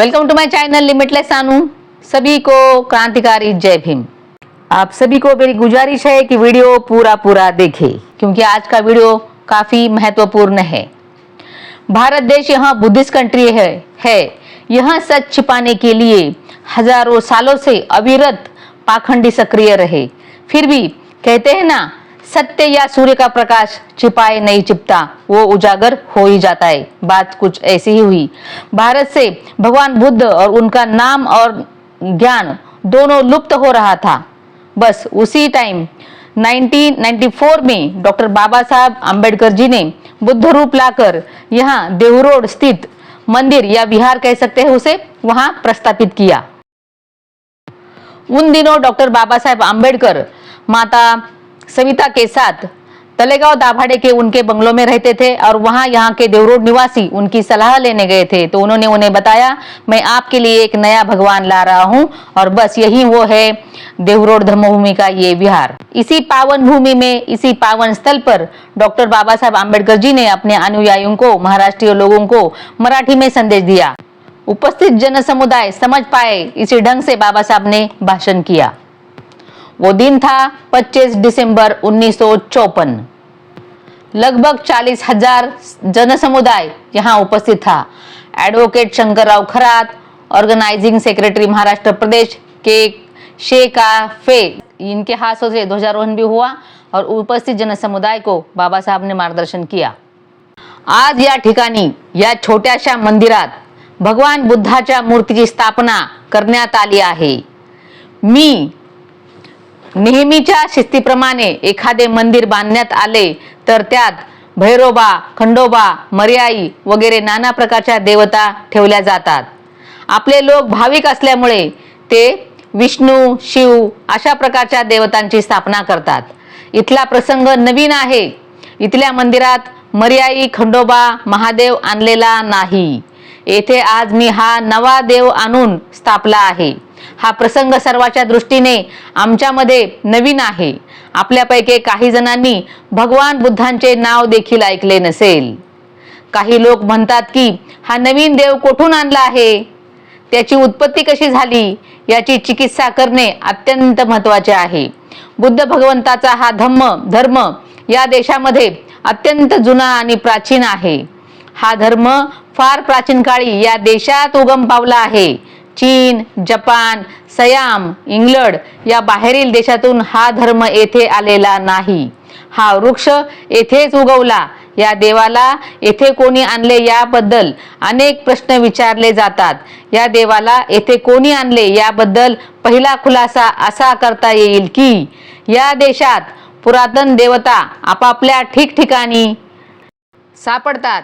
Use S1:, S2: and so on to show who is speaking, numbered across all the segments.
S1: Welcome to my channel limitless Sanu सभी को क्रांतिकारी जय भीम। आप सभी को मेरी गुजारिश है कि वीडियो पूरा पूरा देखें, क्योंकि आज का वीडियो काफ़ी महत्वपूर्ण है। भारत देश यहाँ बुद्धिस्ट कंट्री है है। यहाँ सच छिपाने के लिए हज़ारों सालों से अविरत पाखंडी सक्रिय रहे। फिर भी कहते हैं ना सत्य या सूर्य का प्रकाश छिपाए नहीं छिपता, वो उजागर हो ही जाता है। बात कुछ ऐसी ही हुई। भारत से भगवान बुद्ध और उनका नाम और ज्ञान दोनों लुप्त हो रहा था। बस उसी टाइम 1994 में डॉक्टर बाबा साहब आम्बेडकर जी ने बुद्ध रूप लाकर यहाँ देहरोड स्थित मंदिर या विहार कह सकते हैं उसे, वहाँ प्रस्थापित किया। उन दिनों डॉक्टर बाबा साहेब आम्बेडकर माता सविता के साथ। तलेगांव दाभाडे के उनके बंगलों में रहते थे और वहाँ यहाँ के देवरोड निवासी उनकी सलाह लेने गए थे। तो उन्होंने उन्हें बताया, मैं आपके लिए एक नया भगवान ला रहा हूँ और बस यही वो है देवरोड धर्मभूमि का ये विहार। इसी पावन भूमि में, इसी पावन स्थल पर डॉक्टर बाबा साहब आम्बेडकर जी ने अपने अनुयायियों को, महाराष्ट्रीय लोगों को मराठी में संदेश दिया। उपस्थित जन समुदाय समझ पाए, इसी ढंग से बाबा साहब ने भाषण किया। वो दिन था 25 दिसंबर उन्नीस लगभग चालीस हजार जनसमुदाय यहाँ उपस्थित था। Advocate Shankarrao Kharat organizing secretary Maharashtra प्रदेश के का फे इनके हाथों से ध्वजारोहण भी हुआ और उपस्थित जनसमुदाय को बाबा साहब ने मार्गदर्शन किया। आज या ठिकाणी या छोट्याशा मंदिरात भगवान बुद्धाच्या मूर्तीची स्थापना करण्यात आली आहे। मी नेहमीच्या शिस्तीप्रमाणे एखादे मंदिर बांधण्यात आले तर त्यात भैरोबा खंडोबा मर्याई वगैरे नाना प्रकारच्या देवता ठेवल्या जातात. आपले लोक भाविक असल्यामुळे ते विष्णू शिव अशा प्रकारच्या देवतांची स्थापना करतात. इथला प्रसंग नवीन आहे. इथल्या मंदिरात मर्याई खंडोबा महादेव आणलेला नाही. येथे आज मी हा नवा देव आणून स्थापला आहे. हा प्रसंग सर्वाच्या दृष्टीने आमच्यामध्ये नवीन आहे. आपल्यापैकी काही जणांनी भगवान बुद्धांचे नाव देखील ऐकले नसेल. काही लोक म्हणतात की हा नवीन देव कोठून आणला आहे? त्याची उत्पत्ती कशी झाली? याची चिकित्सा करणे अत्यंत महत्त्वाचे आहे. बुद्ध भगवंताचा हा धम्म धर्म या देशामध्ये अत्यंत जुना आणि प्राचीन आहे. हा धर्म फार प्राचीन काळी या देशात उगम पावला आहे. चीन जपान सयाम इंग्लंड या बाहेरील देशातून हा धर्म येथे आलेला नाही. हा वृक्ष येथेच उगवला. या देवाला येथे कोणी आणले याबद्दल अनेक प्रश्न विचारले जातात. या देवाला येथे कोणी आणले याबद्दल पहिला खुलासा असा करता येईल की या देशात पुरातन देवता आपापल्या ठिकठिकाणी सापडतात.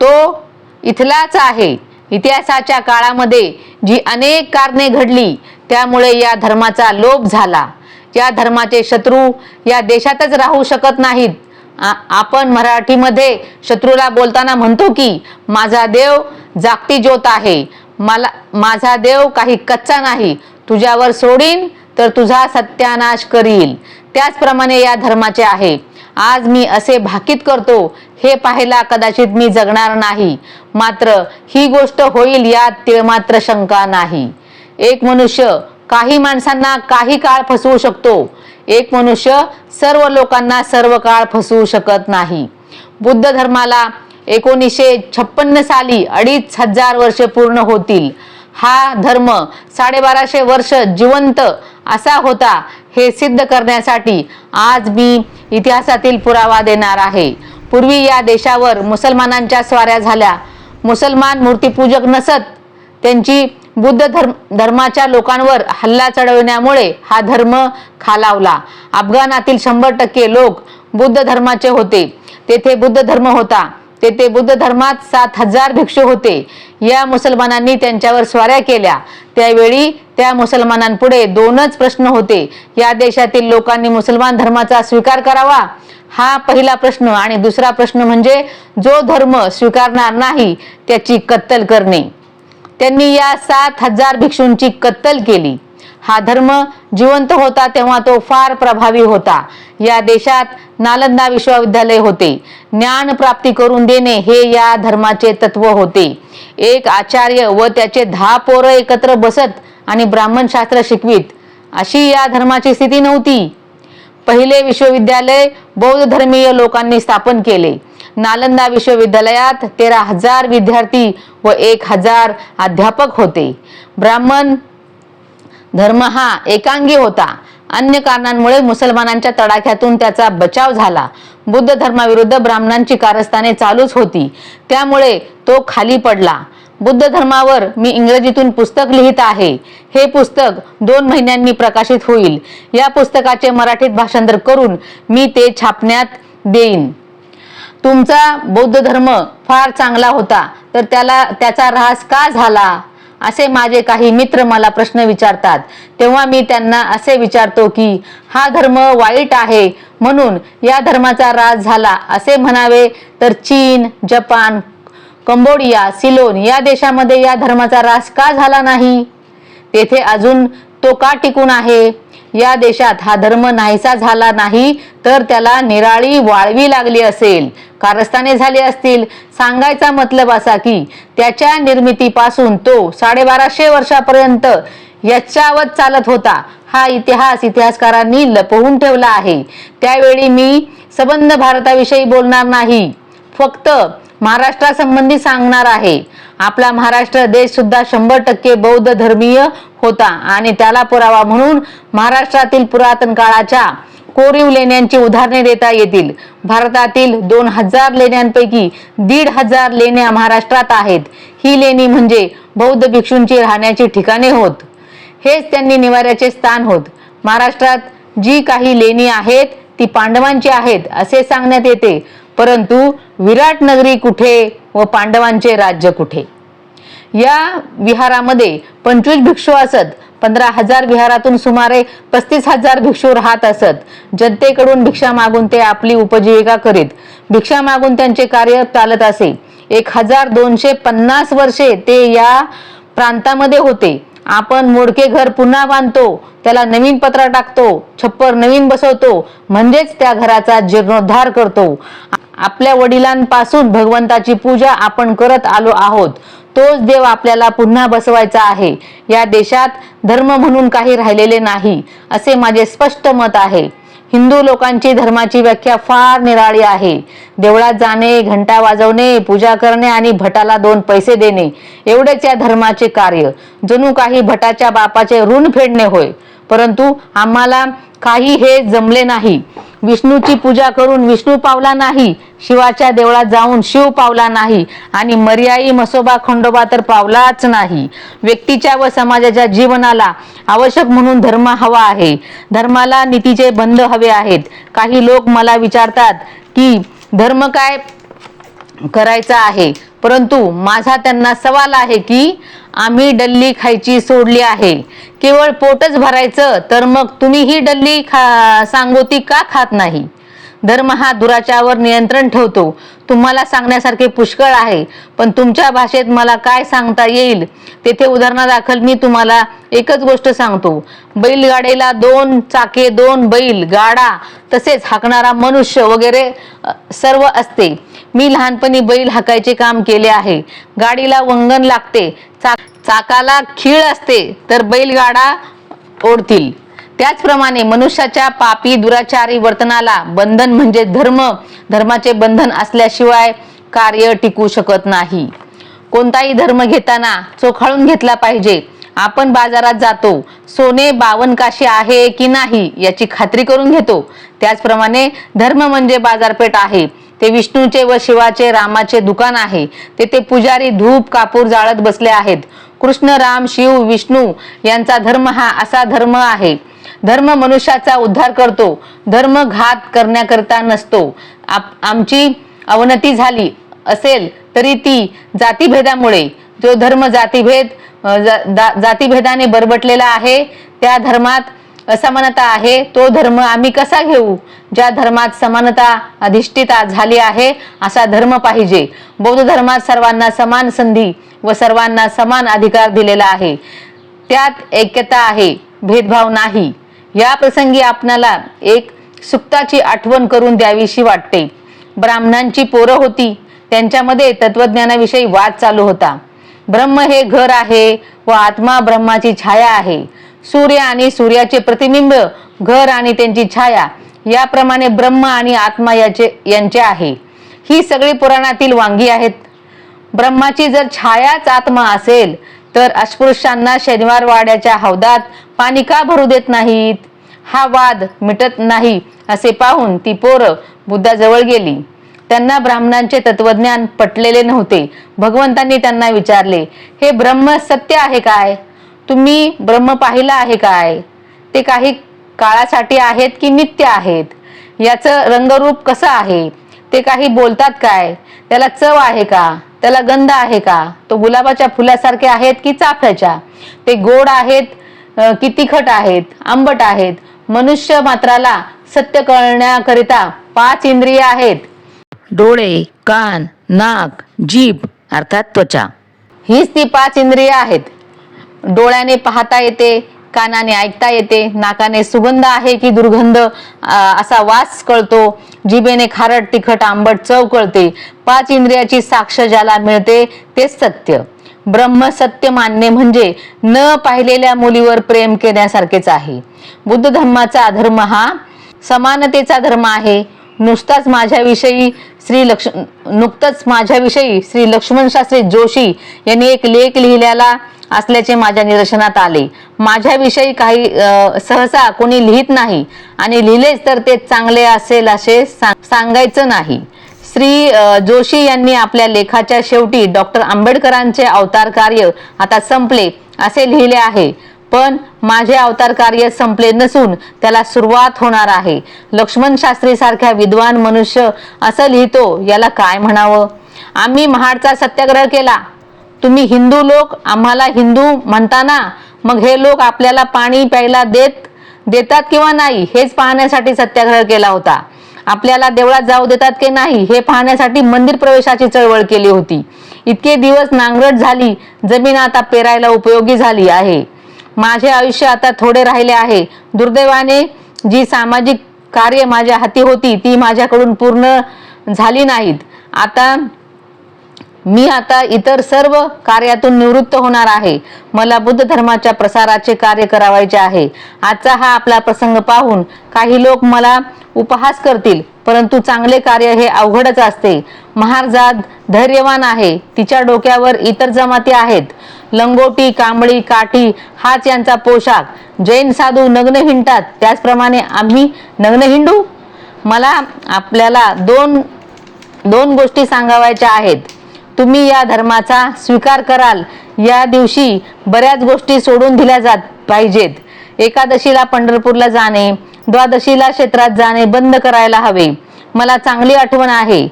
S1: तो इथलाच आहे. इतिहासाच्या काळामध्ये जी अनेक कारणे घडली त्यामुळे या धर्माचा लोप झाला. या धर्माचे शत्रू या देशातच राहू शकत नाहीत. आपण मराठीमध्ये शत्रूला बोलताना म्हणतो की माझा देव जागती ज्योत आहे. मला माझा देव काही कच्चा नाही. तुझ्यावर सोडीन तर तुझा सत्यानाश करील. त्याचप्रमाणे या धर्माचे आहे. आज मी असे भाकीत करतो हे पाहायला कदाचित मी जगणार नाही. मात्र ही गोष्ट होईल यात ते मात्र शंका नाही. एक मनुष्य काही माणसांना काही काळ फसवू शकतो. एक मनुष्य सर्व लोकांना सर्व काळ फसवू शकत नाही. बुद्ध धर्माला एकोणीसशे छप्पन्न साली अडीच हजार वर्षे पूर्ण होतील. हा धर्म साडेबाराशे वर्ष जिवंत असा होता हे सिद्ध करण्यासाठी आज मी इतिहासातील पुरावा देणार आहे. पूर्वी या देशावर मुसलमानांच्या स्वाऱ्या झाल्या. मुसलमान मूर्तीपूजक नसत त्यांची बुद्ध धर्म धर्माच्या लोकांवर हल्ला चढवण्यामुळे हा धर्म खालावला. अफगाणातील शंभर टक्के लोक बुद्ध धर्माचे होते. तेथे बुद्ध धर्म होता. तेथे बुद्ध धर्मात सात हजार भिक्षू होते. या मुसलमानांनी त्यांच्यावर स्वाऱ्या केल्या. त्यावेळी त्या मुसलमानांपुढे दोनच प्रश्न होते. या देशातील लोकांनी मुसलमान धर्माचा स्वीकार करावा? हा पहिला प्रश्न. आणि दुसरा प्रश्न म्हणजे जो धर्म स्वीकारणार नाही त्याची कत्तल करणे. त्यांनी या सात हजार भिक्षूंची कत्तल केली. हा धर्म जिवंत होता तेव्हा तो फार प्रभावी होता. या देशात नालंदा विश्वविद्यालय होते. ज्ञान प्राप्ती करून देणे हे या धर्माचे तत्व होते. एक आचार्य व त्याचे दहा पोरं एकत्र बसत आणि ब्राह्मण शास्त्र शिकवीत अशी या धर्माची स्थिती नव्हती. पहिले विश्वविद्यालय बौद्ध धर्मीय लोकांनी स्थापन केले. नालंदा विश्वविद्यालयात तेरा हजार विद्यार्थी व एक हजार अध्यापक होते. ब्राह्मण धर्म हा एकांगी होता. अन्य कारणांमुळे मुसलमानांच्या तडाख्यातून त्याचा बचाव झाला. बुद्ध धर्माविरुद्ध ब्राह्मणांची कारस्थाने चालूच होती. त्यामुळे तो खाली पडला. बुद्ध धर्मावर मी इंग्रजीतून पुस्तक लिहित आहे. हे पुस्तक दोन महिन्यांनी प्रकाशित होईल. या पुस्तकाचे मराठीत भाषांतर करून मी ते छापण्यात देईन. तुमचा बौद्ध धर्म फार चांगला होता तर त्याला त्याचा ऱ्हास का झाला? असे माझे काही मित्र मला प्रश्न विचारतात. तेव्हा मी त्यांना असे विचारतो की हा धर्म वाईट आहे म्हणून या धर्माचा राज झाला असे म्हणावे तर चीन जपान कंबोडिया सिलोन या देशामध्ये या धर्माचा रास का झाला नाही? तेथे अजून तो का टिकून आहे? या देशात हा धर्म नाहीसा झाला नाही तर त्याला निराळी वाळवी लागली असेल. कारस्थाने झाली असतील. सांगायचा मतलब असा की त्याच्या निर्मितीपासून तो साडेबाराशे वर्षापर्यंत याच्यावत चालत होता. हा इतिहास इतिहासकारांनी लपवून ठेवला आहे. त्यावेळी मी सबंध भारताविषयी बोलणार नाही. फक्त महाराष्ट्रासंबंधी सांगणार आहे. आपला महाराष्ट्र देश सुद्धा शंभर टक्के बौद्ध धर्मीय होता आणि त्याला पुरावा म्हणून महाराष्ट्रातील पुरातन काळाच्या कोरीव लेण्यांची उदाहरणे देता येतील. भारतातील दोन हजार लेण्यांपैकी दीड हजार लेण्या महाराष्ट्रात आहेत. ही लेणी म्हणजे बौद्ध भिक्षूंची राहण्याची ठिकाणे होत. हेच त्यांनी निवाऱ्याचे स्थान होत. महाराष्ट्रात जी काही लेणी आहेत ती पांडवांची आहेत असे सांगण्यात येते. परंतु विराट नगरी कुठे व पांडवांचे राज्य कुठे? या विहारामध्ये पंचवीस भिक्षू असत पंधरा हजार विहारातून सुमारे पस्तीस हजार भिक्षू राहत असत. जनतेकडून भिक्षा मागून ते आपली उपजीविका करीत भिक्षा मागून त्यांचे कार्य चालत असे. एक हजार दोनशे पन्नास वर्षे ते या प्रांतामध्ये होते. आपण मोडके घर पुन्हा बांधतो त्याला नवीन पत्रा टाकतो छप्पर नवीन बसवतो म्हणजेच त्या घराचा जीर्णोद्धार करतो. आपल्या वडिलांपासून भगवंताची पूजा आपण करत आलो आहोत. तोच देव आपल्याला पुन्हा बसवायचा आहे. या देशात धर्म म्हणून काही राहिलेले नाही असे माझे स्पष्ट मत आहे. हिंदू लोकांची धर्माची व्याख्या फार निराळी आहे. देवळात जाणे घंटा वाजवणे पूजा करणे आणि भटाला दोन पैसे देणे एवढेच या धर्माचे कार्य. जणू काही भटाच्या बापाचे ऋण फेडणे होय परंतु आम्हाला काही हे जमले नाही. विष्णूची पूजा करून विष्णू पावला नाही शिवाच्या देवळात जाऊन शिव पावला नाही आणि मर्याई मसोबा खंडोबा तर पावलाच नाही. व्यक्तीच्या व समाजाच्या जीवनाला आवश्यक म्हणून धर्म हवा आहे. धर्माला नीतीचे बंध हवे आहेत. काही लोक मला विचारतात की धर्म काय करायचा आहे? परंतु माझा त्यांना सवाल आहे की आम्ही डल्ली खायची सोडली आहे. केवळ पोटच भरायचं तर मग तुम्ही ही डल्ली खा सांगोती का खात नाही? धर्म हा दुराच्यावर नियंत्रण ठेवतो. तुम्हाला सांगण्यासारखे पुष्कळ आहे पण तुमच्या भाषेत मला काय सांगता येईल तेथे उदाहरणादाखल मी तुम्हाला एकच गोष्ट सांगतो. बैलगाडीला दोन चाके दोन बैल गाडा तसेच हाकणारा मनुष्य वगैरे सर्व असते. मी लहानपणी बैल हाकायचे काम केले आहे. गाडीला वंगण लागते. चाक चाकाला खीळ असते तर बैलगाडा ओढतील. त्याचप्रमाणे मनुष्याच्या पापी दुराचारी वर्तनाला बंधन म्हणजे धर्म. धर्माचे बंधन असल्याशिवाय कार्य टिकू शकत नाही. कोणताही धर्म घेताना चोखाळून घेतला पाहिजे. आपण बाजारात जातो. सोने बावन काशी आहे की नाही याची खात्री करून घेतो. त्याचप्रमाणे धर्म म्हणजे बाजारपेठ आहे. ते विष्णूचे व शिवाचे रामाचे दुकान आहे. तेथे पुजारी धूप कापूर जाळत बसले आहेत. कृष्ण राम शिव विष्णू यांचा धर्म हा असा धर्म आहे. धर्म मनुष्याचा उद्धार करतो. धर्म घात करण्याकरता नसतो. आप- आमची अवनती झाली असेल तरी ती जातीभेदामुळे जो धर्म जातीभेद जा- जातीभेदाने बरबटलेला आहे त्या धर्मात असमानता आहे तो धर्म आम्ही कसा घेऊ? ज्या धर्मात समानता अधिष्ठित झाली आहे असा धर्म पाहिजे. बौद्ध धर्मात सर्वांना समान संधी व सर्वांना समान अधिकार दिलेला आहे. त्यात ऐक्यता आहे. भेदभाव नाही. या प्रसंगी आपणाला एक सुक्ताची आठवण करून द्यावीशी वाटते. ब्राह्मणांची पोरं होती. त्यांच्यामध्ये तत्वज्ञानाविषयी वाद चालू होता. ब्रह्म हे घर आहे व आत्मा ब्रह्माची छाया आहे. सूर्य आणि सूर्याचे प्रतिबिंब घर आणि त्यांची छाया याप्रमाणे ब्रह्म आणि आत्मा याचे यांचे आहे. ही सगळी पुराणातील वांगी आहेत. ब्रह्माची जर छायाच आत्मा असेल तर अस्पृश्यांना शनिवार वाड्याच्या हौदात पाणी का भरू देत नाहीत? हा वाद मिटत नाही असे पाहून ती पोरं बुद्धाजवळ गेली. त्यांना ब्राह्मणांचे तत्वज्ञान पटलेले नव्हते. भगवंतांनी त्यांना विचारले हे ब्रह्म सत्य आहे काय? तुम्ही ब्रह्म पाहिला आहे काय? ते काही काळासाठी आहेत की नित्य आहेत? याचं रंगरूप कसं आहे? ते काही बोलतात काय? त्याला चव आहे का? त्याला गंध आहे का? तो गुलाबाच्या फुलासारखे आहेत की चाफ्याच्या? ते गोड आहेत की तिखट आहेत आंबट आहेत? मनुष्य मात्राला सत्य कळण्याकरिता पाच इंद्रिय आहेत. डोळे कान नाक जीभ अर्थात त्वचा. हीच ती पाच इंद्रिय आहेत. डोळ्याने पाहता येते कानाने ऐकता येते. नाकाने सुगंध आहे की दुर्गंध? असा वास कळतो. जिभेने खारट तिखट आंबट चव कळते. पाच इंद्रियाची साक्ष ज्याला मिळते तेच सत्य. ब्रह्म सत्य मानणे म्हणजे न पाहिलेल्या मुलीवर प्रेम केल्यासारखेच आहे. बुद्ध धर्माचा धर्म हा समानतेचा धर्म आहे. नुसताच माझ्याविषयी श्री लक्ष नुकतंच माझ्याविषयी श्री लक्ष्मण शास्त्री जोशी यांनी एक लेख लिहिलेला असल्याचे माझ्या निदर्शनात आले. माझ्याविषयी काही सहसा कोणी लिहित नाही आणि लिहिलेच तर ते चांगले असेल असे सांगायचं नाही. श्री जोशी यांनी आपल्या लेखाच्या शेवटी डॉक्टर आंबेडकरांचे अवतार कार्य आता संपले असे लिहिले आहे. पण माझे अवतार कार्य संपले नसून त्याला सुरुवात होणार आहे. लक्ष्मण शास्त्री सारख्या विद्वान मनुष्य असं लिहितो याला काय म्हणावं? आम्ही महाडचा सत्याग्रह केला. तुम्ही हिंदू लोक आम्हाला हिंदू म्हणताना मग हे लोक आपल्याला पाणी प्यायला देत देतात किंवा नाही हेच पाहण्यासाठी सत्याग्रह केला होता. आपल्याला देवळात जाऊ देतात की नाही हे पाहण्यासाठी मंदिर प्रवेशाची चळवळ केली होती. इतके दिवस नांगरट झाली जमीन आता पेरायला उपयोगी झाली आहे. माझे आयुष्य आता थोडे राहिले आहे. दुर्दैवाने जी सामाजिक कार्य माझ्या हाती होती ती माझ्याकडून पूर्ण झाली नाहीत. आता मी आता इतर सर्व कार्यातून निवृत्त होणार आहे. मला बुद्ध धर्माच्या प्रसाराचे कार्य करावायचे आहे. आजचा हा आपला प्रसंग पाहून काही लोक मला उपहास करतील परंतु चांगले कार्य हे अवघडच असते. महारजात धैर्यवान आहे. तिच्या डोक्यावर इतर जमाती आहेत. लंगोटी कांबळी काठी हाच यांचा पोशाख. जैन साधू नग्न हिंडतात. त्याचप्रमाणे आम्ही नग्न हिंडू. मला आपल्याला दोन दोन गोष्टी सांगावायच्या आहेत. तुम्ही या धर्माचा स्वीकार कराल. या दिवशी बऱ्याच गोष्टी सोडून दिल्या जात पाहिजेत. एकादशीला पंढरपूरला जाणे द्वादशीला क्षेत्रात जाणे बंद करायला हवे. मला चांगली आठवण आहे.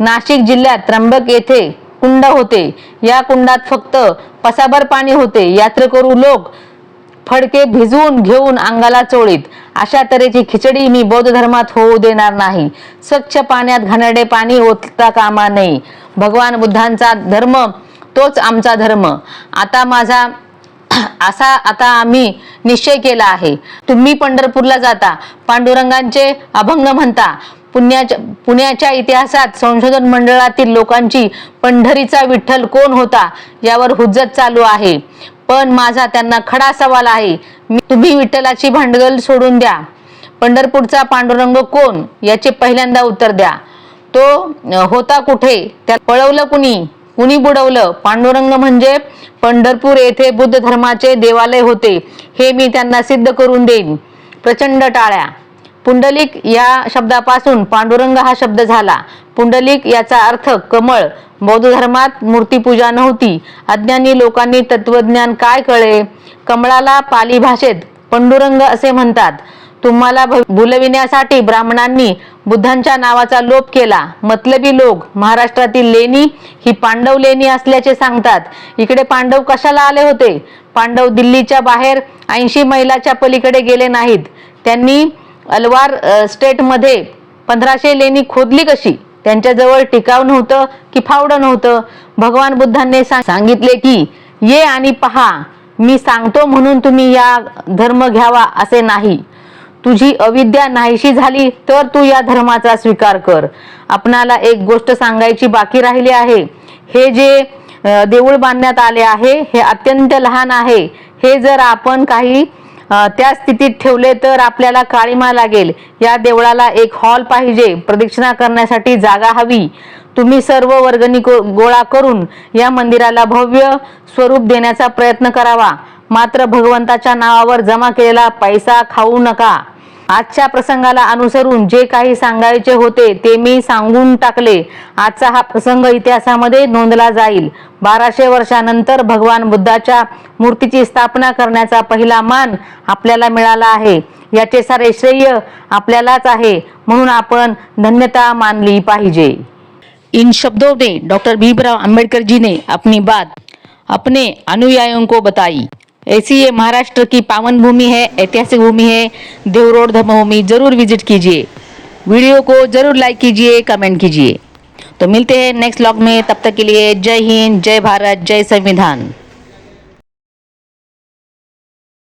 S1: नाशिक जिल्ह्यात त्र्यंबक येथे कुंड होते. या कुंडात फक्त पसाभर पाणी होते. यात्रेकरू लोक फडके भिजवून घेऊन अंगाला चोळीत. अशा तऱ्हेची खिचडी मी बौद्ध धर्मात होऊ देणार नाही. स्वच्छ पाण्यात घाणेरडे पाणी ओतता कामा नये. भगवान बुद्धांचा धर्म तोच आमचा धर्म. आता माझा असा आता आम्ही निश्चय केला आहे. तुम्ही पंढरपूरला जाता. पांडुरंगांचे अभंग म्हणता. पुण्याच्या पुण्याच्या इतिहासात संशोधन मंडळातील लोकांची पंढरीचा विठ्ठल कोण होता यावर हुज्जत चालू आहे. पण माझा त्यांना खडा सवाल आहे. मी तुम्ही विठ्ठलाची भांडगल सोडून द्या. पंढरपूरचा पांडुरंग कोण? याचे पहिल्यांदा उत्तर द्या. तो होता कुठे? त्या पळवलं कुणी? कुणी बुडवलं? पांडुरंग म्हणजे पंढरपूर येथे बुद्ध धर्माचे देवालय होते. हे मी त्यांना सिद्ध करून देईन. प्रचंड टाळ्या. पुंडलिक या शब्दापासून पांडुरंग हा शब्द झाला. पुंडलिक याचा अर्थ कमळ. बौद्ध धर्मात मूर्तीपूजा नव्हती. अज्ञानी लोकांनी तत्वज्ञान काय कळे? कमळाला पाली भाषेत पंडुरंग असे म्हणतात तुम्हाला भुलविण्यासाठी ब्राह्मणांनी बुद्धांच्या नावाचा लोप केला. मतलबी लोक महाराष्ट्रातील लेणी ही पांडव लेणी असल्याचे सांगतात. इकडे पांडव कशाला आले होते? पांडव दिल्लीच्या बाहेर ऐंशी मैलाच्या पलीकडे गेले नाहीत. त्यांनी अलवार स्टेटमध्ये पंधराशे लेणी खोदली कशी? त्यांच्याजवळ टिकाव नव्हतं की फावडं नव्हतं? भगवान बुद्धांनी सांगितले की ये आणि पहा मी सांगतो म्हणून तुम्ही या धर्म घ्यावा असे नाही. तुझी अविद्या नाहीशी झाली तर तू या धर्माचा स्वीकार कर. आपणाला एक गोष्ट सांगायची बाकी राहिली आहे. हे जे देऊळ बांधण्यात आले आहे हे अत्यंत लहान आहे. हे जर आपण काही त्या स्थितीत ठेवले तर आपल्याला काळीमा लागेल. या देवळाला एक हॉल पाहिजे. प्रदक्षिणा करण्यासाठी जागा हवी. तुम्ही सर्व वर्गणी गोळा करून या मंदिराला भव्य स्वरूप देण्याचा प्रयत्न करावा. मात्र भगवंताच्या नावावर जमा केलेला पैसा खाऊ नका. आजच्या प्रसंगाला अनुसरून जे काही सांगायचे होते ते मी सांगून टाकले. आजचा हा प्रसंग इतिहासामध्ये नोंदला जाईल. बाराशे वर्षानंतर भगवान बुद्धाच्या मूर्तीची स्थापना करण्याचा पहिला मान आपल्याला मिळाला आहे. याचे सारे श्रेय आपल्यालाच आहे. म्हणून आपण धन्यता मानली पाहिजे. इन शब्दों में डॉक्टर भीमराव आंबेडकरजीने जी ने अपनी बात अपने अनुयायियों को बताई. ऐसी ये महाराष्ट्र की पावन भूमि है, ऐतिहासिक भूमि है, देवरोड धर्म धर्मभूमि ज़रूर विज़िट कीजिए। वीडियो को ज़रूर लाइक कीजिए कमेंट कीजिए। तो मिलते हैं नेक्स्ट ब्लॉग में, तब तक के लिए जय हिंद, जय भारत, जय संविधान।